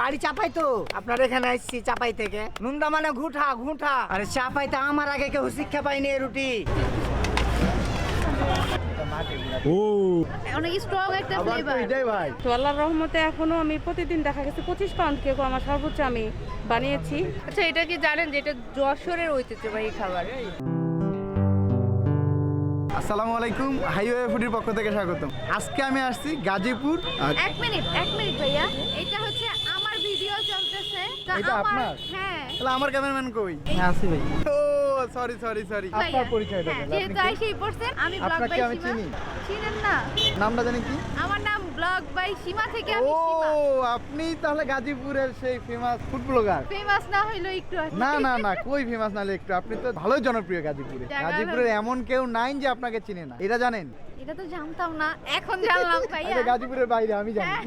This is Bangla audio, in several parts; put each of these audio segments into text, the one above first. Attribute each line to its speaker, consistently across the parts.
Speaker 1: বাড়ি চাপাই তো। আপনার এখানে আসছি চাপাই থেকে। নুন্দা মানে ঘুঠা ঘুঠা। আরে চাপাইতে আমার আগে কেউ শিক্ষা পাইনি রুটি।
Speaker 2: অনেক স্ট্রং একটা ফ্লেভার
Speaker 1: ভাই।
Speaker 3: তো আল্লাহর রহমতে এখনও আমি প্রতিদিন দেখা গেছে পঁচিশ পাউন্ড কেক আমার সর্বোচ্চ আমি বানিয়েছি।
Speaker 2: আচ্ছা এটা কি জানেন যে এটা যশোরের ঐতিহ্যবাহী খাবার?
Speaker 4: আসসালামু আলাইকুম হাইওয়ে ফুডির পক্ষ থেকে স্বাগতম। আজকে আমি আসছি গাজীপুর
Speaker 2: এক মিনিট এক মিনিট ভাইয়া। এটা হচ্ছে আমার ভিডিও চলতেছে তা
Speaker 4: এটা আপনার?
Speaker 2: হ্যাঁ।
Speaker 4: তাহলে আমার ক্যামেরাম্যান কই?
Speaker 1: আসি ভাই।
Speaker 4: ও সরি সরি সরি আপনার পরিচয়টা
Speaker 2: হ্যাঁ, যেহেতু আইসি পড়ছেন আমি ব্লগ বাই সীমা
Speaker 4: চিনি।
Speaker 2: চিনেন না।
Speaker 4: নামটা জানেন কি?
Speaker 2: আমার নাম ব্লগ বাই সীমা থেকে
Speaker 4: ও
Speaker 2: আমি সীমা।
Speaker 4: আপনি তাহলে গাজীপুরের সেই ফেমাস ফুড ব্লগার
Speaker 2: ফেমাস না হইল একটু।
Speaker 4: না না না কই ফেমাস নালে একটু। আপনি তো ভালোই জনপ্রিয় গাজীপুরে। গাজীপুরের এমন কেউ নাই যে আপনাকে চিনে না। এটা জানেন?
Speaker 2: এটা তো জানতাম না এখন জানলাম ভাইয়া।
Speaker 4: গাজীপুরের বাইরে আমি জানি।
Speaker 2: হ্যাঁ,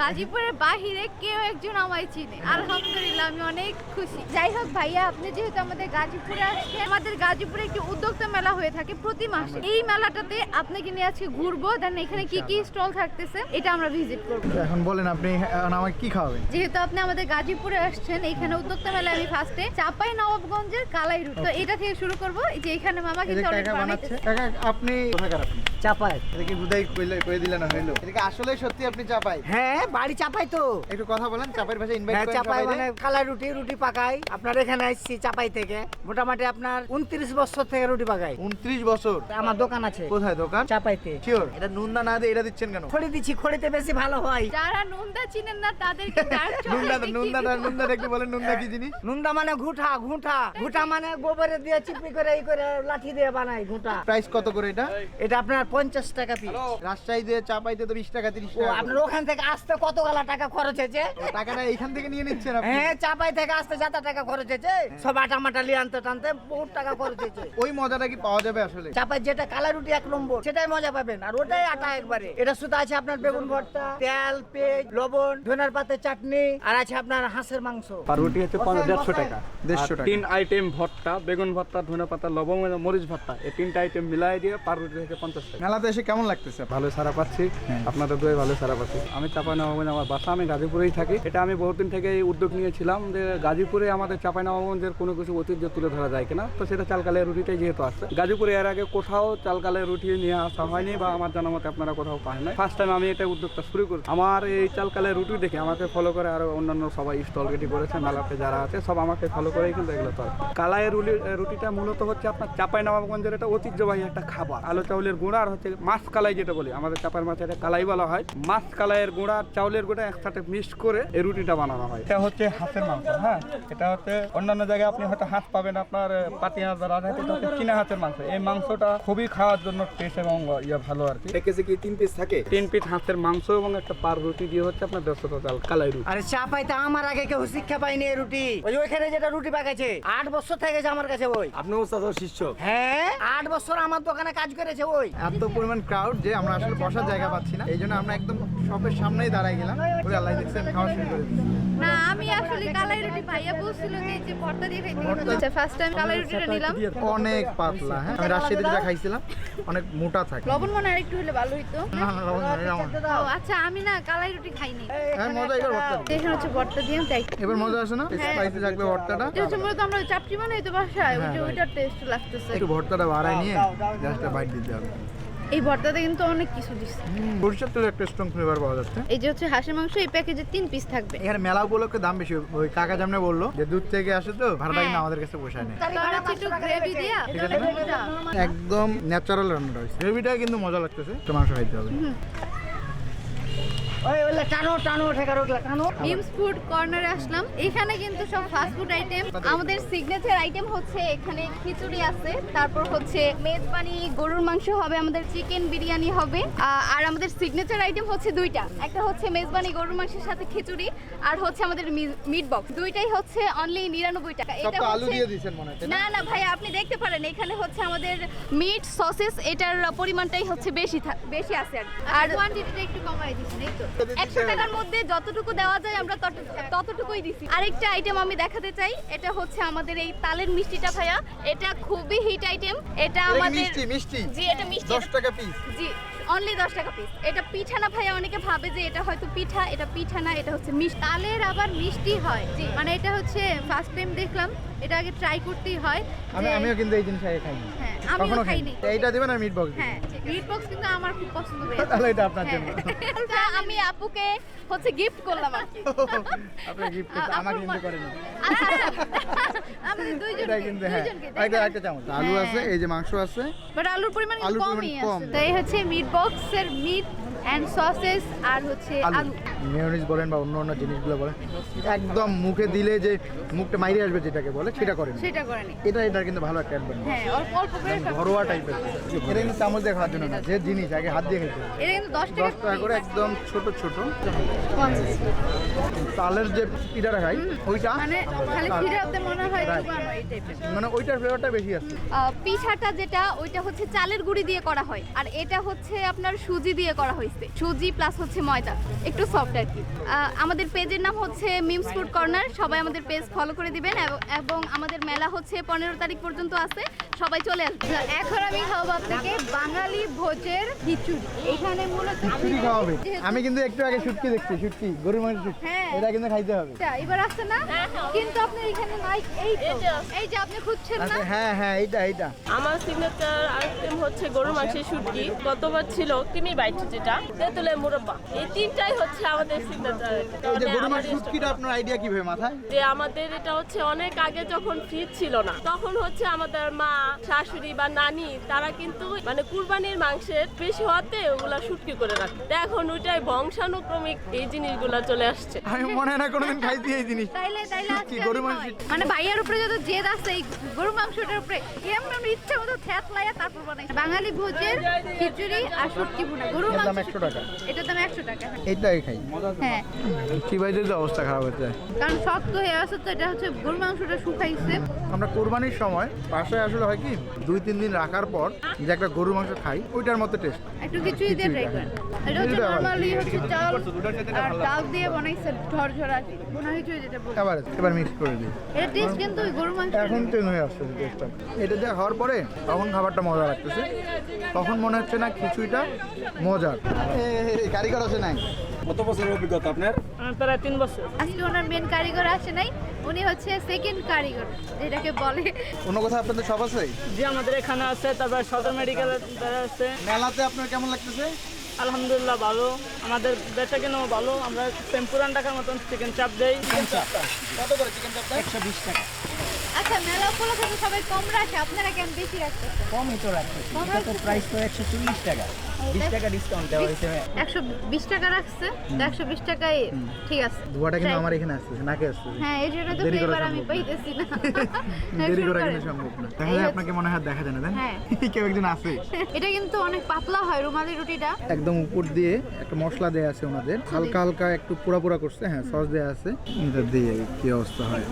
Speaker 2: গাজীপুরের বাহিরে কেউ একজন আমায় চিনে। আলহামদুলিল্লাহ আমি অনেক খুশি। যাই হোক ভাইয়া আপনি যেহেতু আমাদের গাজীপুরে আসছেন আমাদের গাজীপুরে একটি উদ্যোক্তা মেলা হয়ে থাকে প্রতি মাসে। এই মেলাটাতে আপনাকে নিয়ে আজকে ঘুরবো। দেন এখানে কি কি স্টল থাকতেছে? এটা আমরা ভিজিট করব।
Speaker 4: এখন বলেন আপনি আমাকে কি খাওয়াবেন?
Speaker 2: যেহেতু আপনি আমাদের গাজীপুরে আসছেন এখানে উদ্যোক্তা মেলায় আমি ফার্স্টে চাপাই নবাবগঞ্জের কালাই রুট। তো এটা থেকে শুরু করব যে এখানে মামা কিন্তু already
Speaker 4: বানাচ্ছে। আপনি কোথাকার আপনি?
Speaker 1: চাপাই
Speaker 4: এটা কি কইলে কই দিলেন হইল? এটা আসলে সত্যি আপনি চাপাই?
Speaker 1: হ্যাঁ বাড়ি চাপাই তো।
Speaker 4: একটু কথা বলেন চাপাইয়ের ভাষায় ইনভাইট
Speaker 1: হ্যাঁ
Speaker 4: করেন
Speaker 1: চাপাই মানে কালা রুটি রুটি পাকাই। আপনার এখানে আসছি চাপাই থেকে। মোটামুটি আপনার উনত্রিশ বছর থেকে রুটি পাকাই।
Speaker 4: 29 বছর?
Speaker 1: আমার দোকান আছে।
Speaker 4: কোথায় দোকান?
Speaker 1: চাপাইতে।
Speaker 4: শিওর এটা নুনদা না দিয়ে এটা দিচ্ছেন কেন?
Speaker 1: খড়ি দিচ্ছি খড়িতে বেশি ভালো হয়।
Speaker 2: যারা নুনদা চিনেন না তাদেরকে dark chocolate
Speaker 4: নুনদা
Speaker 2: দেখিয়ে
Speaker 4: নুনদাটা
Speaker 2: দিব।
Speaker 4: নুনদাটা একটু বলেন নুনদা কি জিনিস?
Speaker 1: নুন্দা মানে ঘুঁটা ঘুঁটা। ঘুঁটা মানে গোবরে দিয়ে চিপি করে এই করে লাঠি দিয়ে বানাই ঘুঁটা।
Speaker 4: প্রাইস কত করে এটা?
Speaker 1: এটা আপনার পঞ্চাশ টাকা পিস
Speaker 4: রাজশাহীতে চাপাইতে তো 20 টাকা 30
Speaker 1: ও
Speaker 4: টাকা।
Speaker 1: আপনার ওখান থেকে আসতে কত গালা টাকা খরচ হয়েছে?
Speaker 4: টাকাটা এইখান থেকে নিয়ে নিচ্ছেন আপনি?
Speaker 1: হ্যাঁ চাপাই থেকে আসতে যত টাকা খরচ হয়েছে সব আটা মাটা লিয়ে আনতে টানতে বহুত টাকা খরচ হয়েছে।
Speaker 4: ওই মজাটা কি পাওয়া যাবে আসলে?
Speaker 1: চাপাই যেটা কালা রুটি এক নম্বর সেটাই মজা পাবেন। আর ওটাই আটা একবারে। এটা শুধু আছে আপনার বেগুন ভর্তা তেল পেঁয়াজ লবণ ধনের পাতে চাটনি আর আছে আপনার হাঁসের মাংস।
Speaker 5: পাউরুটি হচ্ছে
Speaker 1: মশাই,
Speaker 5: দেড়শো টাকা।
Speaker 4: 150
Speaker 5: আর
Speaker 4: টাকা।
Speaker 5: তিন আইটেম ভর্তা বেগুন ভর্তা ধনে পাতা লবঙ্গ মরিচ ভর্তা এই তিনটা আইটেম মিলাই দিয়ে পাউরুটি থেকে পঞ্চাশ
Speaker 4: মেলাতে এসে কেমন লাগতেছে?
Speaker 5: ভালো সারা পাচ্ছি। আপনাদের দোয়ে ভালো সারা পাচ্ছি। আমি চাপাই নবাবগঞ্জ আমার বাসা আমি গাজীপুরেই থাকি। এটা আমি বহুদিন থেকে এই উদ্যোগ নিয়েছিলাম যে গাজীপুরে আমাদের চাপাই নবাবগঞ্জের কোনো কিছু ঐতিহ্য তুলে ধরা যায় কিনা। তো সেটা চালকালের রুটিটাই যেহেতু আসছে গাজীপুরে এর আগে কোথাও চালকালের রুটি নিয়ে আসা হয়নি বা আমার জানা মতে আপনারা কোথাও পান নাই। ফার্স্ট টাইম আমি এটা উদ্যোগটা শুরু করি। আমার এই চালকালের রুটি দেখে আমাকে ফলো করে আরও অন্যান্য সবাই স্টল রেডি করেছে মেলাতে যারা আছে সব আমাকে ফলো করেই কিন্তু এগুলো তো কালাইয়ের রুটিটা মূলত হচ্ছে আপনার চাপাই নবাবগঞ্জের একটা ঐতিহ্যবাহী একটা খাবার। আলো চাউলের গুঁড়া আর হচ্ছে মাছ কালাই যেটা বলি আমাদের চাপার মাছে এটা কালাই বলা হয়। মাছ কালাইয়ের গুঁড়া আর চাউলের গুঁড়া একসাথে মিক্স করে এই রুটিটা বানানো হয়। এটা হচ্ছে হাঁসের মাংস হ্যাঁ? এটা হচ্ছে অন্যান্য জায়গায় আপনি হয়তো হাঁস পাবেন আপনার পাতি হাঁস বা রাজহাঁস এটা হচ্ছে চীনা হাঁসের মাংস। এই মাংসটা খুবই খাওয়ার জন্য টেস্ট এবং ইয়ে ভালো আর কি।
Speaker 4: কেজি কি তিন পিস থাকে?
Speaker 5: তিন পিস হাঁসের মাংস এবং একটা পার রুটি দিয়ে হচ্ছে আপনার দেড়শো চাল কালাই রুটি।
Speaker 1: আরে চাপাইতে আমার আগে কেউ শিক্ষা পাইনি এই রুটি। ওই ওইখানে যেটা রুটি পাকাইছে আট বছর থেকে গেছে আমার কাছে ওই।
Speaker 5: আপনি ওস্তাদ শিষ্য।
Speaker 1: হ্যাঁ আট বছর আমার দোকানে কাজ করেছে ওই।
Speaker 4: এত পরিমাণ ক্রাউড যে আমরা আসলে বসার জায়গা পাচ্ছি না। এই জন্য আমরা একদম শপের সামনেই দাঁড়াই গেলাম। ওই আল্লাহ দেখছেন খাওয়া শুরু করে দিচ্ছি।
Speaker 2: না আমি আসলে কালাই রুটি ভাইয়া বলছিল যে যে ভর্তা দিয়ে খাইতে আচ্ছা ফার্স্ট টাইম কালাই রুটিটা নিলাম।
Speaker 4: অনেক পাতলা হ্যাঁ? আমি রাজশাহীতে যেটা খাইছিলাম অনেক মোটা থাকে।
Speaker 2: লবণ মনে আর একটু হলে ভালো হইতো।
Speaker 4: না না লবণ।
Speaker 2: আচ্ছা আমি না কালাই রুটি খাইনি।
Speaker 4: হ্যাঁ মজা এবার ভর্তা দিই।
Speaker 2: এখানে হচ্ছে ভর্তা দিয়ে চাই
Speaker 4: এবার মজা আসে না?
Speaker 2: হ্যাঁ।
Speaker 4: স্পাইসি থাকবে ভর্তাটা।
Speaker 2: হচ্ছে মূলত আমরা ওই চাপটি বানাই তো বাসায় ওইটা
Speaker 4: হ্যাঁ,
Speaker 2: ওইটার টেস্ট লাগতেছে।
Speaker 4: একটু ভর্তাটা বাড়াই নিয়ে জাস্ট বাইট দিতে হবে।
Speaker 2: এই ভর্তাতে কিন্তু অনেক কিছু দিচ্ছে।
Speaker 4: সরিষার তেলের একটা স্ট্রং ফ্লেভার পাওয়া যাচ্ছে।
Speaker 2: এই যে হচ্ছে হাঁসের মাংস এই প্যাকেজে তিন পিস থাকবে।
Speaker 4: এখানে মেলা উপলক্ষে দাম বেশি। ওই কাকা জামনে বলল যে দূর থেকে আসে তো ভাড়াটা কিন্তু
Speaker 2: হ্যাঁ।
Speaker 4: আমাদের কাছে পোষায়
Speaker 2: দিয়া গ্রেভিটা
Speaker 4: একদম ন্যাচারাল রান্না হয়েছে গ্রেভিটা কিন্তু মজা লাগতেছে। তো মাংস খাইতে হবে।
Speaker 1: ওই ওইলে টানো টানো ঠেকা রোগলা টানো।
Speaker 2: মিমস ফুড কর্নারে আসলাম। এখানে কিন্তু সব ফাস্ট ফুড আইটেম আমাদের সিগনেচার আইটেম হচ্ছে এখানে খিচুড়ি আছে। তারপর হচ্ছে মেজবানি গরুর মাংস হবে আমাদের চিকেন বিরিয়ানি হবে। আর আমাদের সিগনেচার আইটেম হচ্ছে দুইটা। একটা হচ্ছে মেজবানি গরুর মাংসের সাথে খিচুড়ি আর হচ্ছে আমাদের মিট বক্স দুইটাই হচ্ছে অনলি নিরানব্বই টাকা।
Speaker 4: সব তো আলু দিয়ে দিয়েছেন মনে না?
Speaker 2: না না ভাই আপনি দেখতে পারেন। এখানে হচ্ছে আমাদের মিট সসেস এটার পরিমাণটাই হচ্ছে বেশি বেশি আছে আর কি। আর কোয়ান্টিটিটা একটু কমাই দিচ্ছেন এই তো। একশো টাকার মধ্যে যতটুকু দেওয়া যায় আমরা তত- ততটুকুই দিছি। আরেকটা আইটেম আমি দেখাতে চাই এটা হচ্ছে আমাদের এই তালের মিষ্টিটা ভাইয়া। এটা খুবই হিট আইটেম এটা আমাদের
Speaker 4: মিষ্টি? মিষ্টি?
Speaker 2: জি এটা মিষ্টি।
Speaker 4: দশ টাকা পিস
Speaker 2: জি অনলি দশ টাকা পিস এটা পিঠা না ভাইয়া অনেকে ভাবে যে এটা হয়তো পিঠা এটা পিঠা না এটা হচ্ছে মিষ্টি। তালের আবার মিষ্টি হয়। জি মানে এটা হচ্ছে ফার্স্ট টাইম দেখলাম। এটা আগে ট্রাই করতেই হয়
Speaker 4: আমি আমিও কিন্তু এই জিনিস আগে খাইনি।
Speaker 2: হ্যাঁ আমিও খাইনি।
Speaker 4: এইটা দিবেন আর মিট বক্স
Speaker 2: হ্যাঁ মিট বক্স কিন্তু আমার খুব পছন্দ হয়েছে।
Speaker 4: তাহলে এটা আপনার
Speaker 2: হ্যাঁ।
Speaker 4: জন্য।
Speaker 2: তা আমি আপুকে হচ্ছে গিফট করলাম আর কি।
Speaker 4: আপনি গিফট
Speaker 2: আ-
Speaker 4: আমাকে কিন্তু করেন।
Speaker 2: আচ্ছা, আচ্ছা। আমাদের দুইজনকে
Speaker 4: কিন্তু হ্যাঁ। একটা একটা চামচ। আলু
Speaker 2: হ্যাঁ।
Speaker 4: আছে এই যে মাংস আছে।
Speaker 2: বাট আলুর পরিমাণ কমই
Speaker 4: কম।
Speaker 2: আছে। তো এই হচ্ছে মিট বক্সের মিট এন্ড সসেস আর হচ্ছে
Speaker 4: আলু। মেয়োনিজ বলেন বা অন্য অন্য জিনিসগুলো বলেন একদম মুখে দিলে যে মুখটা মাইরে আসবে যেটাকে বলে সেটা করেন
Speaker 2: সেটা করে নি
Speaker 4: এটা এটা কিন্তু ভালো একটা অ্যাডভান্টেজ
Speaker 2: হ্যাঁ অল্প অল্প করে
Speaker 4: ঘরোয়া টাইপের এটা কিন্তু চামচ দিয়ে খাওয়ার জন্য না যে জিনিস আগে হাত দিয়ে খেতে।
Speaker 2: এটা কিন্তু দশ টাকা
Speaker 4: দশ টাকা করে একদম ছোট ছোট। তালের যে পিঠাটা খাই ওইটা
Speaker 2: মানে খালি
Speaker 4: তাল।
Speaker 2: মনে হয়. এই টাইপের
Speaker 4: মানে ওইটার ফ্লেভারটা বেশি আছে।
Speaker 2: পিঠাটা যেটা ওইটা হচ্ছে চালের গুঁড়ি দিয়ে করা হয়। আর এটা হচ্ছে আপনার সুজি দিয়ে করা হয়েছে সুজি প্লাস হচ্ছে ময়দা একটু সফট আর কি। আমাদের পেজের নাম হচ্ছে মিমস ফুড কর্নার সবাই আমাদের পেজ ফলো করে দিবেন এবং- আমাদের মেলা হচ্ছে পনেরো তারিখ পর্যন্ত আছে। সবাই চলে আসবে এখন আমি খাওয়াবো আপনাকে বাঙালি ভোজের খিচুড়ি। এখানে মূলত
Speaker 4: খাওয়াবে। আমি কিন্তু একটু আগে শুটকি দেখছি শুটকি গরুর মাংস শুটকি।
Speaker 2: হ্যাঁ।
Speaker 4: এটা কিন্তু খাইতে হবে।
Speaker 2: আচ্ছা, এবার আসছে না? কিন্তু আপনার এখানে নাই এই তো। এই যে আপনি খুঁজছেন না?
Speaker 4: আচ্ছা হ্যাঁ হ্যাঁ এইটা এইটা।
Speaker 6: আমার সিগনেচার আইটেম হচ্ছে গরু মাংসের শুটকি। গতবার ছিল কিমি বাইট যেটা। তেঁতুলের মুরব্বা। এই তিনটাই হচ্ছে আমাদের
Speaker 4: মাংস শুটকিটা আপনার আইডিয়া কীভাবে মাথায়?
Speaker 6: যে আমাদের এটা হচ্ছে অনেক আগে যখন ফ্রিজ ছিল না তখন হচ্ছে আমাদের মা শাশুড়ি বা নানি তারা কিন্তু মানে কুরবানির মাংসের বেশি হওয়াতে ওগুলা শুটকি করে রাখে। এখন ওইটাই বংশানুক্রমিক এই জিনিসগুলা চলে আসছে।
Speaker 4: আমি মনে হয় না কোনোদিন খাইছি এই জিনিস।
Speaker 2: তাইলে তাইলে
Speaker 4: গরু মাংস?
Speaker 2: মানে ভাইয়ার উপরে যত জেদ আছে এই গরু মাংসটার উপরে এমন ইচ্ছা মতো থ্যাত লাইয়া তারপর বানাই। বাঙালি ভোজের খিচুড়ি আর শুটকি ভুনা। গরু মাংস
Speaker 4: 100 টাকা।
Speaker 2: এটার দাম একশো টাকা
Speaker 4: এইটাই খাই
Speaker 2: হ্যাঁ।
Speaker 4: তো অবস্থা খারাপ হচ্ছে?
Speaker 2: কারণ শক্ত হয়ে আছে তো এটা হচ্ছে গরু মাংসটা শুকাইছে।
Speaker 4: আমরা কোরবানির সময় বাসায় আসলে হয় কি দুই তিন দিন রাখার পর যে একটা গরুর মাংস খাই ওইটার মতো টেস্ট
Speaker 2: একটু খিচুড়ি দিয়ে ট্রাই করেন এটা হচ্ছে
Speaker 4: খিচুড়িটা
Speaker 2: হচ্ছে চাল আর ডাল দিয়ে বানাইছে ঝরঝরা খিচুড়ি যেটা
Speaker 4: এবার এবার মিক্স করে দিই।
Speaker 2: এটা টেস্ট কিন্তু ওই গরু মাংস
Speaker 4: এখন চেঞ্জ হয়ে আসছে টেস্টটা এটা দিয়ে খাওয়ার পরে তখন খাবারটা মজা লাগতেছে। তখন মনে হচ্ছে না খিচুড়িটা মজার। কারিগর আছে নাই?
Speaker 5: কত বছরের অভিজ্ঞতা আপনার?
Speaker 6: প্রায় তিন বছর।
Speaker 2: আজকে ওনার মেন কারিগর আসে নাই উনি হচ্ছে সেকেন্ড কারিগর যেটাকে বলে।
Speaker 4: অন্য কথা আপনাদের সব আছে?
Speaker 7: জি আমাদের এখানে আছে তারপর সদর মেডিকেল আছে।
Speaker 4: মেলাতে আপনার কেমন লাগতেছে?
Speaker 7: আলহামদুলিল্লাহ ভালো। আমাদের বেচা কেনাও ভালো। আমরা সেম পুরান টাকার মতন চিকেন চাপ দেই।
Speaker 4: কত করে চিকেন চাপটা একশো বিশ টাকা।
Speaker 2: আচ্ছা মেলা উপলক্ষে তো সবাই কম রাখে আপনারা কেন বেশি রাখতেছেন?
Speaker 1: কমই তো
Speaker 2: কম
Speaker 1: এটা তো প্রাইস তো একশো চল্লিশ টাকা। বিশ টাকা ডিসকাউন্ট দেওয়া হয়েছে।
Speaker 2: একশো বিশ টাকা রাখছে তো একশো বিশ টাকায় ঠিক আছে।
Speaker 4: ধোয়াটা কিন্তু আমার এখানে আসতেছে নাকে
Speaker 2: হ্যাঁ এই জন্য তো ফ্লেভার আমি পাইতেছি না।
Speaker 4: দেরি করা কিন্তু সম্ভব না।
Speaker 2: হচ্ছে-
Speaker 4: আপনাকে মনে হয় দেখা যায় না
Speaker 2: হ্যাঁ।
Speaker 4: কেউ একজন আছে।
Speaker 2: এটা কিন্তু অনেক পাতলা হয় রুমালি রুটিটা।
Speaker 4: একদম উপর দিয়ে একটা মশলা দেয়া আছে ওনাদের। হালকা হালকা একটু পোড়া পোড়া করছে হ্যাঁ সস দেয়া আছে। এটা দিয়ে কি অবস্থা হয়?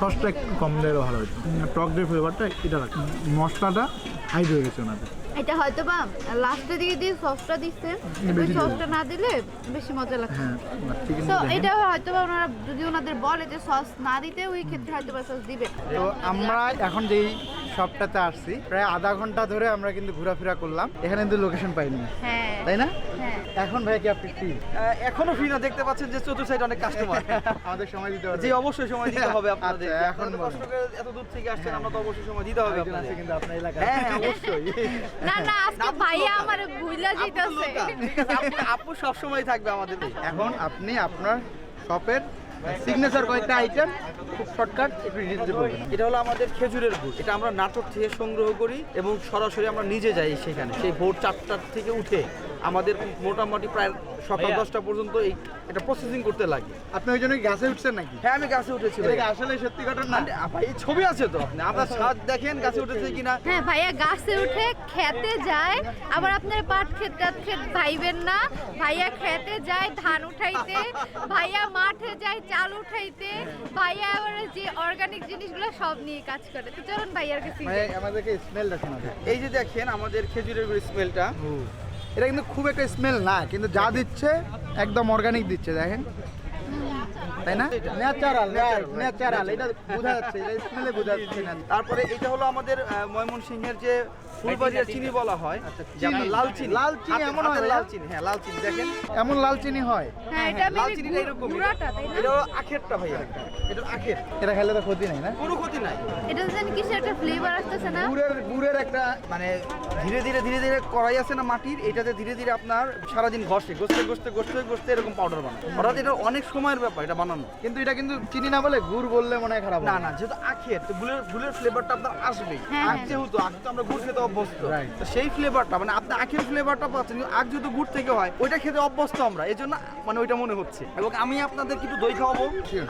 Speaker 4: সসটা একটু কম দিলে ভালো হতো টক দিয়ে ফ্লেভারটা এটা রাখছে মশলাটা হাই হয়ে গেছে ওনাদের।
Speaker 2: এটা হয়তো বা লাস্টের দিকে দিয়ে সসটা দিচ্ছে। ওই
Speaker 4: বেশি
Speaker 2: সসটা না দিলে বেশি মজা লাগছে।
Speaker 4: হ্যাঁ চিকেন
Speaker 2: তো এটা হয়তো বা ওনারা যদি ওনাদের বলে যে সস না দিতে ওই ক্ষেত্রে হয়তো বা সস দিবে।
Speaker 4: তো আমরা এখন যেই শপটাতে আসছি প্রায় আধা ঘণ্টা ধরে আমরা কিন্তু ঘোরাফেরা করলাম। এখানে কিন্তু লোকেশন পাইনি।
Speaker 2: হ্যাঁ।
Speaker 4: তাই না?
Speaker 2: হ্যাঁ
Speaker 4: এখন ভাই কি আপনি ফ্রি
Speaker 5: এখনও ফ্রি না দেখতে পাচ্ছেন যে চতুর্থ সাইড অনেক কাস্টমার
Speaker 4: আমাদের সময় দিতে হবে।
Speaker 5: জি অবশ্যই সময় দিতে হবে আপনাদের।
Speaker 4: আচ্ছা, এখন
Speaker 5: এখন কষ্ট করে এত দূর থেকে আসছেন আমরা তো অবশ্যই সময় দিতে হবে আপনাদের।
Speaker 4: কিন্তু আপনার এলাকায়
Speaker 5: হ্যাঁ হ্যাঁ, অবশ্যই।
Speaker 2: না না আজকে ভাইয়া আমার ভুইলা যাইতাছে
Speaker 5: ঠিক আছে আপু আপু সব সময় থাকবে আমাদের
Speaker 4: এখন আপনি আপনার শপের সিগনেচার কয়েকটা আইটেম খুব শর্টকাট একটু ডিটেলসে বলবেন।
Speaker 5: এটা হলো আমাদের খেজুরের গুড়। এটা আমরা নাটক থেকে সংগ্রহ করি এবং সরাসরি আমরা নিজে যাই সেখানে। সেই ভোর চারটার থেকে উঠে আমাদের মোটামুটি প্রায় সকাল দশটা পর্যন্ত এই এটা প্রসেসিং করতে লাগে।
Speaker 4: আপনি ওই জন্য গাছে উঠছেন নাকি?
Speaker 5: হ্যাঁ আমি গাছে উঠেছি
Speaker 4: আসলে সত্যি ঘটনা?
Speaker 5: না ভাই এই ছবি আছে তো আপনি। আমরা সাত দেখেন গাছে উঠেছে কিনা।
Speaker 2: হ্যাঁ ভাইয়া গাছে উঠে খেতে যায়। আবার আপনার পাট ক্ষেত টাট ক্ষেত ভাইবেন না। ভাইয়া খেতে যায় ধান উঠাইতে ভাইয়া মাঠে যায় চাল উঠাইতে। ভাইয়া আবার যে অর্গানিক জিনিসগুলো সব নিয়ে কাজ করে। তো চলুন ভাইয়ার কাছে
Speaker 4: ভাই আমাদেরকে স্মেলটা শোনাবে
Speaker 5: এই যে দেখেন আমাদের খেজুরের স্মেলটা
Speaker 4: এটা কিন্তু খুব একটা স্মেল না কিন্তু যা দিচ্ছে একদম অর্গানিক দিচ্ছে দেখেন। তাই না? ন্যাচারাল ন্যাচারাল এটা বোঝা যাচ্ছে এটা স্মেলে বোঝা যাচ্ছে না।
Speaker 8: তারপরে এটা হলো আমাদের ময়মনসিংহের যে ফুলবাড়িয়া চিনি বলা হয় যে লাল চিনি।
Speaker 4: লাল চিনি এমন হয়
Speaker 8: লাল চিনি হ্যাঁ লাল চিনি দেখেন।
Speaker 4: এমন লাল চিনি হয়।
Speaker 2: হ্যাঁ এটা
Speaker 8: লাল চিনিটা এরকম
Speaker 2: গুঁড়াটা তাই না?
Speaker 8: এটা হলো আখেরটা ভাইয়া। এটা আখের।
Speaker 4: এটা খেলে তো ক্ষতি নাই না?
Speaker 8: কোনো ক্ষতি নাই।
Speaker 2: এটা জানি কিসের একটা ফ্লেভার আসতেছে না?
Speaker 8: গুড়ের গুড়ের একটা মানে ধীরে ধীরে ধীরে ধীরে কড়াই আছে না মাটির এটাতে ধীরে ধীরে আপনার সারাদিন ঘষে ঘষতে ঘষতে ঘষতে ঘষতে এরকম পাউডার বানায়। অর্থাৎ এটা অনেক সময়ের ব্যাপার এটা বানানো
Speaker 4: কিন্তু এটা কিন্তু চিনি না বলে গুড় বললে মনে হয় খারাপ
Speaker 8: না না যেহেতু আখের তো গুলের গুলের ফ্লেভারটা আপনার আসবেই।
Speaker 2: হ্যাঁ,
Speaker 8: আখ
Speaker 2: হ্যাঁ।
Speaker 8: যেহেতু আখ তো আমরা গুড় খেতে অভ্যস্ত। তো সেই ফ্লেভারটা মানে আপনি আখের ফ্লেভারটা পাচ্ছেন কিন্তু আখ যেহেতু গুড় থেকে হয় ওইটা খেতে অভ্যস্ত আমরা। এই জন্য মানে ওইটা মনে হচ্ছে। এবং আমি আপনাদের কিছু দই খাওয়াবো।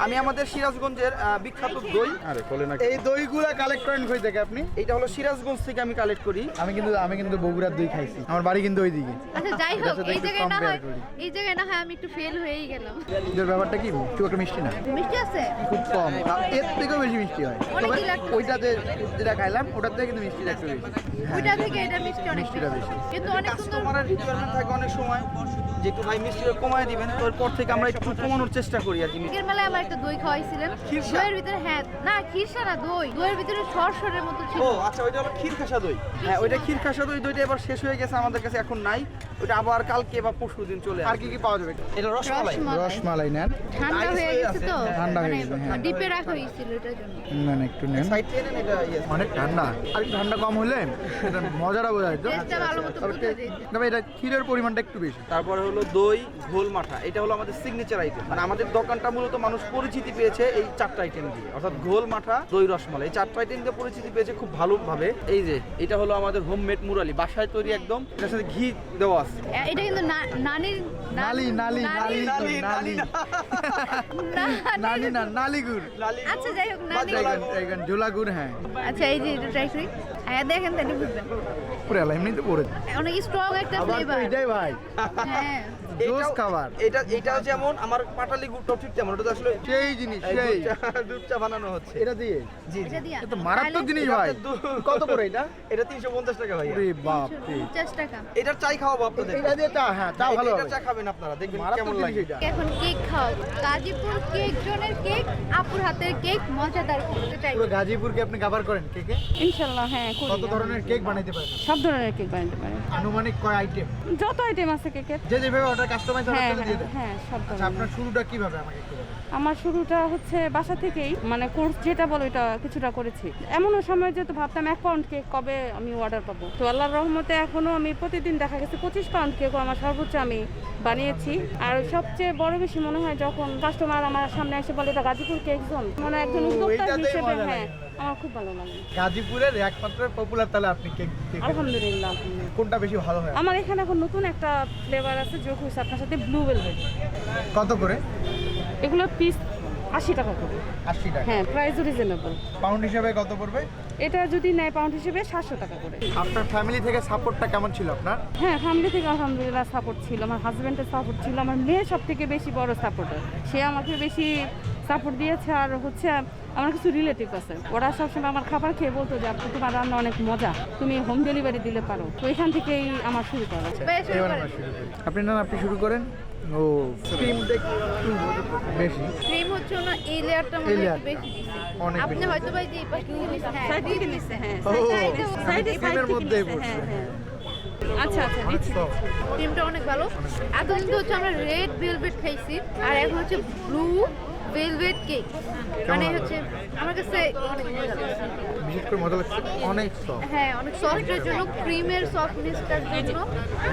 Speaker 8: আমি আমাদের সিরাজগঞ্জের বিখ্যাত দই।
Speaker 4: আরে বলে না এই দইগুলা কালেক্ট করেন কই থেকে আপনি?
Speaker 8: এটা হলো সিরাজগঞ্জ থেকে আমি কালেক্ট করি।
Speaker 4: আমি কিন্তু আমি কিন্তু বগুড়ার দই খাইছি। আমার বাড়ি কিন্তু ওইদিকে।
Speaker 2: আচ্ছা যাই হোক এই জায়গায় না হয় এই জায়গায় না হয় আমি একটু ফেল হয়েই গেলাম।
Speaker 4: ব্যাপারটা কি? খুব একটা মিষ্টি না?
Speaker 2: মিষ্টি আছে?
Speaker 4: খুব কম। এর থেকেও বেশি মিষ্টি হয়। তবে। ওইটাতে যেটা খাইলাম ওটার থেকে কিন্তু মিষ্টিটা একটু বেশি। হ্যাঁ,
Speaker 2: ওইটা থেকে এটা মিষ্টি অনেক
Speaker 4: মিষ্টিটা বেশি।
Speaker 2: কিন্তু অনেক সুন্দর
Speaker 8: কাস্টমারের রিকোয়ারমেন্ট থাকে অনেক সময়। যে একটু ভাই মিষ্টি কমায় দিবেন তো এরপর থেকে আমরা একটু কমানোর চেষ্টা করি আর কি
Speaker 2: আগের মেলায় আমার একটা দই খাওয়াইছিলেন
Speaker 8: খিরসা?
Speaker 2: দইয়ের ভিতরে হ্যাঁ না খিরসা না দই। দইয়ের ভিতরে সরসরের মতো ছিল।
Speaker 8: ও আচ্ছা ওইটা হলো ক্ষীর খাসা দই। হ্যাঁ ওইটা ক্ষীর খাসা দই দইটা এবার শেষ হয়ে গেছে আমাদের কাছে এখন নাই। ওইটা আবার কালকে বা পরশু দিন চলে
Speaker 4: আর কি কি পাওয়া যাবে?
Speaker 8: এটা রসমালাই।
Speaker 2: রসমালাই।
Speaker 4: রসমালাই নেন।
Speaker 2: ঠান্ডা হয়ে
Speaker 8: হয়ে
Speaker 2: গেছে তো?
Speaker 8: হ্যাঁ,
Speaker 4: ঠান্ডা হয়ে
Speaker 2: মানে
Speaker 4: গেছে, হ্যাঁ।
Speaker 2: ডিপে রাখা হয়েছিল এটার জন্য।
Speaker 4: নেন একটু নেন।
Speaker 8: সাইড থেকে নেন এটা ইয়ে
Speaker 4: অনেক ঠান্ডা। আর একটু ঠান্ডা কম হলে এটা মজাটা বোঝা যেত
Speaker 2: টেস্টটা ভালো মতো বোঝা যেত।
Speaker 4: তবে এটা ক্ষীরের পরিমাণটা একটু বেশি।
Speaker 8: তারপরে হলো দই ঘোল মাঠা। এটা হলো আমাদের সিগনেচার আইটেম মানে আমাদের দোকানটা মূলত মানুষ পরিচিতি পেয়েছে এই চারটা আইটেম দিয়ে। অর্থাৎ ঘোল মাঠা দই রসমালাই। এই চারটা আইটেম দিয়ে পরিচিতি পেয়েছে খুব ভালোভাবে। এই যে এটা হলো আমাদের হোমমেড মুরালি। বাসায় তৈরি একদম। এটার সাথে ঘি দেওয়া আছে।
Speaker 2: এটা কিন্তু নানির
Speaker 4: নালি নালি নালি
Speaker 8: নালি,
Speaker 4: নালি। নালি না নালি গুড়
Speaker 2: আচ্ছা যাই হোক নানি।
Speaker 4: এখানে ঝোলা গুড় হ্যাঁ।
Speaker 2: আচ্ছা এই যে এটা ট্রাই করি। হ্যাঁ দেখেন তাহলে বুঝবেন
Speaker 4: পুরো এমনিতে পড়ে
Speaker 2: অনেক স্ট্রং একটা ফ্লেভার
Speaker 4: এটাই ভাই।
Speaker 2: হ্যাঁ।
Speaker 4: জোস খাবার।
Speaker 8: এটা এটা যেমন আমার পাটালি গুড়টা ঠিক তেমন তো আসলে
Speaker 4: সেই জিনিস সেই।
Speaker 8: দুধ চা- বানানো হচ্ছে।
Speaker 4: এটা দিয়ে?
Speaker 8: জি জি।
Speaker 2: এটা
Speaker 4: তো মারাত্মক জিনিস ভাই। কত করে এটা?
Speaker 8: এটা তিনশো পঞ্চাশ টাকা ভাই
Speaker 4: ওরে বাপ রে
Speaker 2: টাকা।
Speaker 8: এটার চাই খাওয়াবো আপনাদের।
Speaker 4: এটা দিয়ে চা হ্যাঁ চা ভালো হবে।
Speaker 8: চা খাবেন আপনারা দেখবেন কেমন লাগে।
Speaker 4: এটা।
Speaker 2: এখন কেক খাও। গাজীপুর কেক জোনের কেক আপুর হাতের কেক মজাদার ট্রাই
Speaker 4: পুরো গাজীপুরকে আপনি কভার করেন কেকে?
Speaker 3: ইনশাল্লাহ হ্যাঁ করি।
Speaker 4: কত ধরনের কেক বানাইতে পারেন?
Speaker 3: সব ধরনের কেক বানাতে পারে
Speaker 4: আনুমানিক কয় আইটেম
Speaker 3: যত আইটেম আছে কেকের।
Speaker 4: যে যেভাবে অর্ডার কাস্টমাইজ
Speaker 3: হ্যাঁ
Speaker 4: অর্ডার দিয়ে
Speaker 3: হ্যাঁ
Speaker 4: দেন।
Speaker 3: হ্যাঁ সব
Speaker 4: আচ্ছা আপনার শুরুটা কীভাবে আমাকে একটু বলেন।
Speaker 3: আমার শুরুটা হচ্ছে বাসা থেকেই মানে কোর্স যেটা বলো এটা কিছুটা করেছি। এমনও সময় যেহেতু ভাবতাম এক পাউন্ড কেক কবে আমি অর্ডার পাবো। তো আল্লাহর রহমতে এখনও আমি প্রতিদিন দেখা গেছে পঁচিশ পাউন্ড কেকও আমার সর্বোচ্চ আমি বানিয়েছি। আর সবচেয়ে বড় বেশি মনে হয় যখন কাস্টমার আমার সামনে এসে বলে এটা গাজীপুর কেক জোন মানে একজন উদ্যোক্তা হিসেবে হ্যাঁ আমার খুব ভালো লাগে।
Speaker 4: গাজীপুরের একমাত্র পপুলার তাহলে আপনি কেক কেক
Speaker 3: আলহামদুলিল্লাহ।
Speaker 4: কোনটা বেশি ভালো হয়?
Speaker 3: আমার এখানে এখন নতুন একটা ফ্লেভার আছে যোগ হয়েছে আপনার সাথে ব্লু ভেলভেট
Speaker 4: কত করে?
Speaker 3: এগুলো পিস আশি টাকা করে।
Speaker 4: আশি টাকা।
Speaker 3: হ্যাঁ প্রাইসও রিজনেবল
Speaker 4: পাউন্ড হিসাবে কত পড়বে?
Speaker 3: এটা যদি নেয় পাউন্ড হিসেবে সাতশো টাকা করে।
Speaker 4: আপনার ফ্যামিলি থেকে সাপোর্টটা কেমন ছিল আপনার?
Speaker 3: হ্যাঁ ফ্যামিলি থেকে আলহামদুলিল্লাহ সাপোর্ট ছিল আমার হাজব্যান্ডের সাপোর্ট ছিল আমার মেয়ে সব থেকে বেশি বড় সাপোর্টার সে আমাকে বেশি সাপোর্ট দিয়েছে আর হচ্ছে আমার কিছু রিলেটিভ আছে। ওরা সবসময় আমার খাবার খেয়ে বলতো যে আপনি তোমার রান্না অনেক মজা। তুমি হোম ডেলিভারি দিলে পারো। তো এখান থেকেই আমার শুরু করা।
Speaker 4: আপনি না আপনি শুরু করেন। ও ক্রিমটা একটু বেশি।
Speaker 2: ক্রিম হচ্ছে না এই লেয়ারটা মনে হয় বেশি
Speaker 4: অনেক
Speaker 2: আপনি হয়তো ভাই যে এই পাশে নিয়ে নিছেন। হ্যাঁ
Speaker 3: সাইড থেকে নিচ্ছে হ্যাঁ। সাইডে
Speaker 4: মধ্যেই পড়ছে।
Speaker 3: হ্যাঁ। হ্যাঁ আচ্ছা আচ্ছা দিচ্ছি।
Speaker 2: ক্রিমটা অনেক ভালো। এতদিন তো হচ্ছে আমরা রেড ভেলভেট খাইছি আর এখন হচ্ছে ব্লু ভেলভেট কেক মানে হচ্ছে আমার কাছে অনেক
Speaker 4: বিশেষ করে মজা লাগছে? অনেক সফট
Speaker 2: হ্যাঁ অনেক সফটের জন্য ক্রিমের সফটনেসটার জন্য।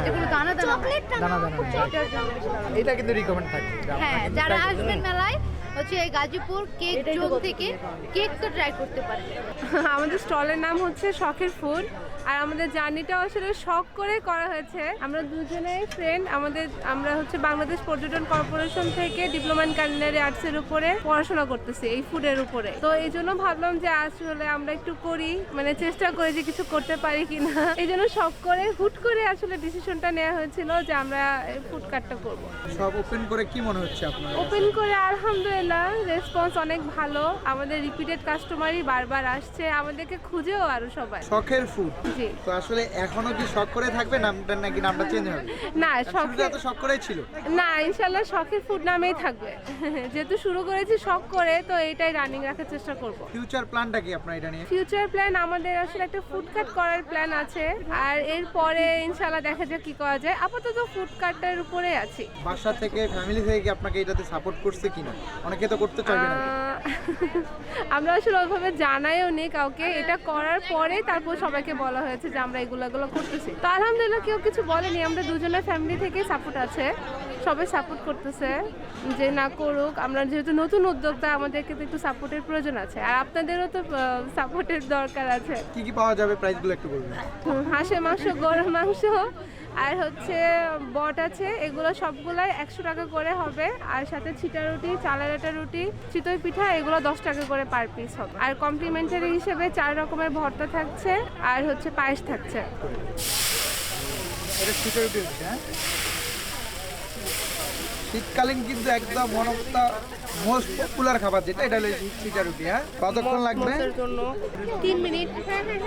Speaker 2: যেগুলো দানা দানা। চকলেট
Speaker 4: দানা দানা
Speaker 2: এটার জন্য বেশি ভালো লাগে।
Speaker 4: এটা কিন্তু রিকমেন্ড থাকে
Speaker 2: হ্যাঁ যারা
Speaker 4: try
Speaker 2: আসবেন মেলায় হচ্ছে এই গাজীপুর কেক জোন থেকে কেক তো ট্রাই করতে পারেন
Speaker 9: আমাদের স্টলের নাম হচ্ছে শখের ফুড আর আমাদের জার্নিটাও আসলে শখ করে করা হয়েছে। আমরা দুজনেই ফ্রেন্ড আমাদের আমরা হচ্ছে বাংলাদেশ পর্যটন কর্পোরেশন থেকে ডিপ্লোমা ইন কালিনারি আর্টসের উপরে পড়াশোনা করতেছি এই ফুডের উপরে। তো এই জন্য ভাবলাম যে আসলে আমরা একটু করি মানে চেষ্টা করি যে কিছু করতে পারি কিনা। এই জন্য শখ করে হুট করে আসলে ডিসিশনটা নেওয়া হয়েছিল যে আমরা ফুড কার্টটা করব।
Speaker 4: সব ওপেন করে কি মনে হচ্ছে আপনার?
Speaker 9: ওপেন করে আলহামদুলিল্লাহ আলহামদুলিল্লাহ রেসপন্স অনেক ভালো। আমাদের রিপিটেড কাস্টমারই বারবার আসছে। আমাদেরকে খুঁজেও আরও সবাই।
Speaker 4: শখের ফুড
Speaker 9: জি।
Speaker 4: তো আসলে এখনও কি শখ করে থাকবে? নামটা নাকি নামটা চেঞ্জ হবে?
Speaker 9: না শখের
Speaker 4: এত শখ করেই ছিল।
Speaker 9: না ইনশাল্লাহ শখের ফুড নামেই থাকবে। যেহেতু শুরু করেছি শখ করে তো এটাই রানিং রাখার চেষ্টা করব।
Speaker 4: ফিউচার প্ল্যানটা কি আপনার এটা নিয়ে?
Speaker 9: ফিউচার প্ল্যান আমাদের আসলে একটা ফুড কাট করার প্ল্যান আছে। আর এরপরে ইনশাল্লাহ দেখা যাক কি করা যায়। আপাতত ফুড কাটটার উপরে আছি।
Speaker 4: বাসা থেকে ফ্যামিলি থেকে কি আপনাকে এটাতে সাপোর্ট করছে কিনা? অনেকে তো করতে চাইবে না।
Speaker 9: আমরা আসলে ওইভাবে জানাইও নেই কাউকে। এটা করার পরে তারপর সবাইকে বলা হয়েছে যে আমরা এগুলো এগুলো করতেছি। তো আলহামদুলিল্লাহ কেউ কিছু বলেনি। আমরা দুজনের ফ্যামিলি থেকে সাপোর্ট আছে। সবাই সাপোর্ট করতেছে যে না করুক। আমরা যেহেতু নতুন উদ্যোক্তা আমাদেরকে তো একটু সাপোর্টের প্রয়োজন আছে। আর আপনাদেরও তো সাপোর্টের দরকার আছে।
Speaker 4: কি কি পাওয়া যাবে? প্রাইসগুলো একটু বলবেন।
Speaker 9: হাঁসের মাংস গরুর মাংস আর হচ্ছে বট আছে, এগুলো সবগুলাই একশো টাকা করে হবে। আর সাথে ছিটা রুটি চালের আটা রুটি, চিতই পিঠা, এগুলো দশ টাকা করে পার পিস হবে। আর কমপ্লিমেন্টারি হিসেবে চার রকমের ভর্তা থাকছে, আর হচ্ছে পায়েস থাকছে।
Speaker 4: শীতকালীন কিন্তু একদম one of the most popular খাবার যেটা এটা হলো চিটা রুটি হ্যাঁ? কতক্ষণ লাগবে?
Speaker 9: জন্য তিন মিনিট। হ্যাঁ হ্যাঁ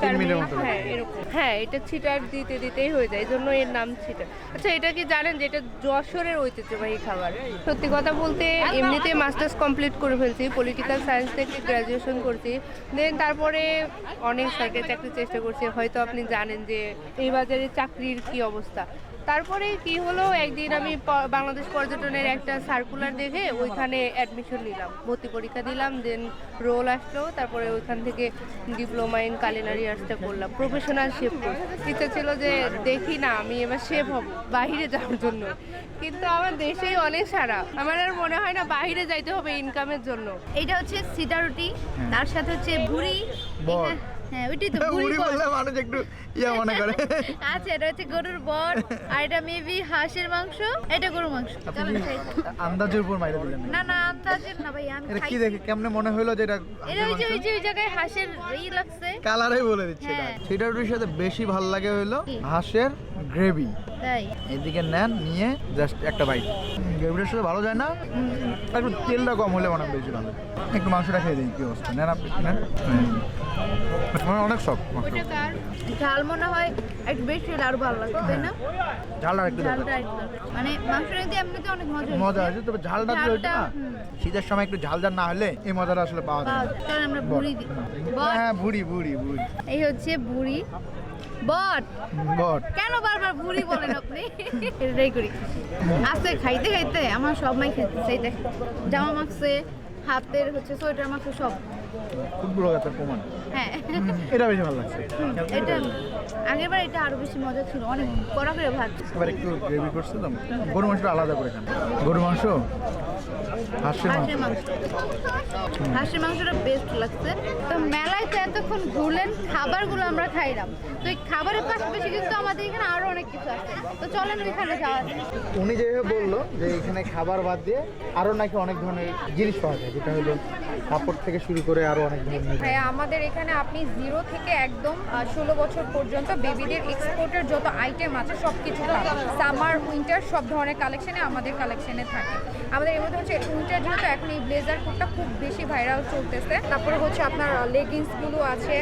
Speaker 9: হ্যাঁ
Speaker 4: মতো
Speaker 9: হ্যাঁ এরকম। হ্যাঁ এটা ছিটার দিতে দিতেই হয়ে যায় জন্য এর নাম ছিটা আচ্ছা এটা কি জানেন যে এটা যশোরের ঐতিহ্যবাহী খাবার? সত্যি কথা বলতে এমনিতে মাস্টার্স কমপ্লিট করে ফেলছি পলিটিক্যাল সায়েন্স থেকে গ্র্যাজুয়েশন করছি। দেন তারপরে অনেক সরকারি চাকরির চেষ্টা করছি হয়তো আপনি জানেন যে এই বাজারে চাকরির কি অবস্থা। তারপরে কি হলো? একদিন আমি বাংলাদেশ পর্যটনের একটা সার্কুলার দেখে ওইখানে অ্যাডমিশন নিলাম। ভর্তি পরীক্ষা দিলাম দেন রোল আসলো তারপরে ওইখান থেকে ডিপ্লোমা ইন কালিনারি আর্টসটা করলাম। প্রফেশনাল শেফ কোর্স ইচ্ছা ছিল যে দেখি না আমি এবার শেফ হব বাইরে যাওয়ার জন্য। কিন্তু আমার দেশেই অনেক সারা। আমার আর মনে হয় না বাইরে যাইতে হবে ইনকামের জন্য।
Speaker 2: এটা হচ্ছে সিটা রুটি তার সাথে হচ্ছে ভুড়ি। হ্যাঁ ওইটাই তো ভুড়ি
Speaker 4: বললে মানুষ একটু ইয়া মনে করে।
Speaker 2: আচ্ছা এটা হচ্ছে গরুর আর এটা মেবি হাঁসের মাংস এটা গরুর মাংস।
Speaker 4: আন্দাজের উপর মাইরে দিলেন।
Speaker 2: না না আন্দাজের না ভাই আমি
Speaker 4: এটা কি দেখে কেমনে মনে হলো যে এটা
Speaker 2: এটা ওই যে ওই যে ওই জায়গায় হাঁসের ই লাগছে।
Speaker 4: কালারে বলে দিচ্ছে
Speaker 2: হ্যাঁ।
Speaker 4: সাথে বেশি ভালো লাগে হলো হাঁসের গ্রেভি।
Speaker 2: তাই।
Speaker 4: এদিকে নেন নিয়ে জাস্ট একটা বাইট গ্রেভিটার সাথে ভালো যায় না একটু তেলটা কম হলে মনে হয় বেশি ভালো। একটু মাংসটা খেয়ে দিই কি অবস্থা। নেন আপনি নেন। আমার অনেক শখ মাংস
Speaker 2: কার? ঝাল মনে হয় একটু বেশি হলে আরও ভালো লাগবে তাই না?
Speaker 4: ঝালটা একটু
Speaker 2: ঝালটা মানে মাংসটা দিয়ে এমনিতে অনেক মজা
Speaker 4: মজা আছে তবে ঝালটা হইতো না শীতের সময় একটু ঝাল ঝাল না হলে এই মজাটা আসলে পাওয়া যায়।
Speaker 2: চলেন আমরা বুড়ি দিই
Speaker 4: হ্যাঁ বুড়ি বুড়ি বুড়ি।
Speaker 2: এই হচ্ছে বুড়ি। বট।
Speaker 4: বট।
Speaker 2: কেন বারবার বুড়ি বলেন আপনি? এটাই করি। আজকে খাইতে খাইতে আমার সব মাই খেতে চাই দেখ। জামা মাখছে হাতের হচ্ছে সোয়েটার মাখছে সব।
Speaker 4: কথা প্রমাণ।
Speaker 2: হ্যাঁ।
Speaker 4: এটা বেশি ভালো লাগছে।
Speaker 2: এটা আগের বার এটা আরও বেশি মজা ছিল অনেক কড়া করে ভাত।
Speaker 4: এবার একটু গ্রেভি করছে তো গরু মাংসটা আলাদা করে খান। গরু মাংস? হাঁসের মাংস।
Speaker 2: হাঁসের মাংসটা বেস্ট লাগছে। তো মেলায় তো এতক্ষণ ঘুরলেন খাবারগুলো আমরা খাইলাম। তো এই খাবারের পাশাপাশি কিন্তু আমাদের এখানে আরও অনেক কিছু আছে। তো চলেন ওইখানে যাওয়া
Speaker 4: উনি যেভাবে বলল যে এখানে খাবার বাদ দিয়ে আরও নাকি অনেক ধরনের জিনিস পাওয়া যায় যেটা হলো কাপড় থেকে শুরু করে আরও অনেক ধরনের
Speaker 10: হ্যাঁ আমাদের এখানে আপনি জিরো থেকে একদম ষোলো বছর পর্যন্ত বেবিদের এক্সপোর্টের যত আইটেম আছে সব কিছু সামার উইন্টার সব ধরনের কালেকশনে আমাদের কালেকশনে থাকে। আমাদের এর মধ্যে হচ্ছে উইন্টার যেহেতু এখন এই ব্লেজার কোটটা খুব বেশি ভাইরাল চলতেছে। তারপরে হচ্ছে আপনার লেগিংসগুলো আছে,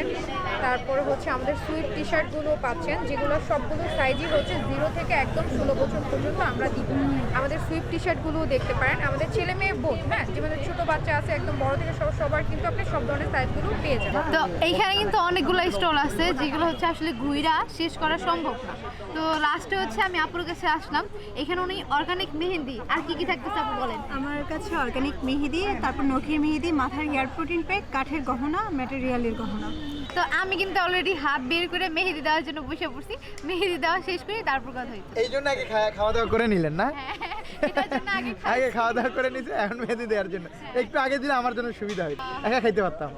Speaker 10: তারপরে হচ্ছে আমাদের সুইট টি শার্টগুলো পাচ্ছেন, যেগুলো সবগুলো সাইজই হচ্ছে জিরো থেকে একদম ষোলো বছর পর্যন্ত আমরা দিই আমাদের সুইফট টি শার্টগুলোও দেখতে পারেন। আমাদের ছেলে মেয়ে বোধ হ্যাঁ? যেমন ছোটো বাচ্চা আছে, একদম বড় থেকে সব, সবার কিন্তু আপনি সব ধরনের সাইজগুলো পেয়ে যাবেন।
Speaker 2: তো এইখানে কিন্তু অনেকগুলো স্টল আছে, যেগুলো হচ্ছে আসলে ঘুইরা শেষ করা সম্ভব না। তো লাস্টে হচ্ছে আমি আপুর কাছে আসলাম। এখানে উনি অর্গানিক মেহেন্দি, আর কি কি থাকতেছে আপু? বলেন।
Speaker 11: আমার কাছে অর্গানিক মেহেদি তারপর নখির মেহেদি মাথার হেয়ার প্রোটিন প্যাক কাঠের গহনা ম্যাটেরিয়ালের গহনা।
Speaker 2: তো আমি কিন্তু অলরেডি হাফ বের করে মেহেদি দেওয়ার জন্য বসে পড়ছি। মেহেদি দেওয়া শেষ করে তারপর কথা হইতো
Speaker 4: এই জন্য আগে খাওয়া দাওয়া করে নিলেন না?
Speaker 2: জন্য আগে
Speaker 4: খাওয়া দাওয়া করে নিছে এখন মেহেদি দেওয়ার জন্য। একটু আগে দিলে আমার জন্য সুবিধা হয় একা খাইতে পারতাম।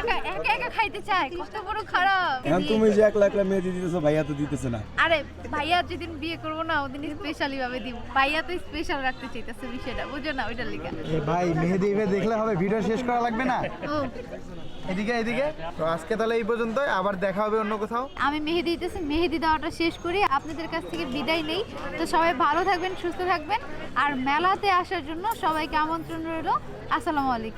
Speaker 2: একা একা একা খাইতে চাই কত বড় খারাপ।
Speaker 12: তুমি যে একলা একলা মেহেদি দিতেছো ভাইয়া তো দিতেছে না।
Speaker 2: আরে ভাইয়া যেদিন বিয়ে করব না ওদিন স্পেশালি ভাবে দিব। ভাইয়া তো স্পেশাল রাখতে চাইতেছে বিষয়টা বুঝো না ওইটার লিগা।
Speaker 4: ভাই মেহেদি দেখলে হবে ভিডিও শেষ করা লাগবে না?
Speaker 2: ও।
Speaker 4: এদিকে এদিকে। তো আজকে তাহলে এই পর্যন্তই। আবার দেখা হবে অন্য কোথাও।
Speaker 2: আমি মেহেদি দিতেছি, মেহেদি দেওয়াটা শেষ করি। আপনাদের কাছ থেকে বিদায় নেই। তো সবাই ভালো থাকবেন, সুস্থ থাকবেন। আর মেলাতে আসার জন্য সবাইকে আমন্ত্রণ রইল। আসসালামু আলাইকুম।